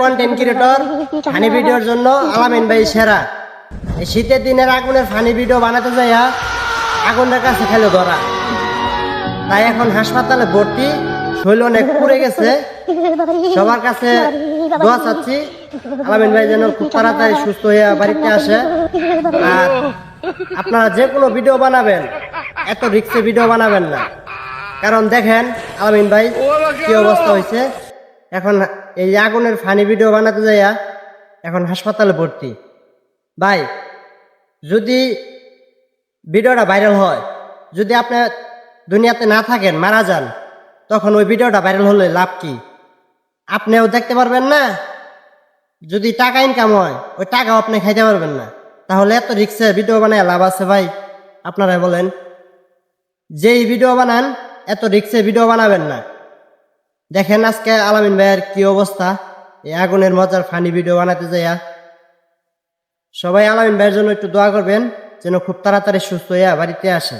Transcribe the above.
Content creator funny ভিডিওর জন্য আলামিন ভাই সেরা। শীতের দিনের আগুনের ফানি ভিডিও বানাতে যাইয়া আগুনের কাছে খেলে ধরা। তাই এখন হাসপাতালে ভর্তি, শৈল অনেক পুড়ে গেছে। সবার কাছে দোয়া চাচ্ছি, আলামিন ভাই যেন খুব তাড়াতাড়ি সুস্থ হয়ে বাড়িতে আসে। আর আপনারা যে কোনো ভিডিও বানাবেন, এত রিক্সে ভিডিও বানাবেন না। কারণ দেখেন আলামিন ভাই কি অবস্থা হয়েছে? এখন এই আগুনের ফানি ভিডিও বানাতে যাইয়া এখন হাসপাতালে ভর্তি। ভাই যদি ভিডিওটা ভাইরাল হয় যদি আপনি দুনিয়াতে না থাকেন মারা যান তখন ওই ভিডিওটা ভাইরাল হলে লাভ কি? আপনিও দেখতে পারবেন না। যদি টাকা ইনকাম হয় ওই টাকাও আপনি খাইতে পারবেন না। তাহলে এত রিক্সে ভিডিও বানায় লাভ আছে ভাই। আপনারা বলেন যেই ভিডিও বানান এত রিক্সে ভিডিও বানাবেন না। দেখেন আজকে আলামিন ভাইয়ের কি অবস্থা। এই আগুনের মজার ফানি ভিডিও বানাতে যাইয়া। সবাই আলামিন ভাইয়ের জন্য একটু দোয়া করবেন, যেন খুব তাড়াতাড়ি সুস্থ হইয়া বাড়িতে আসে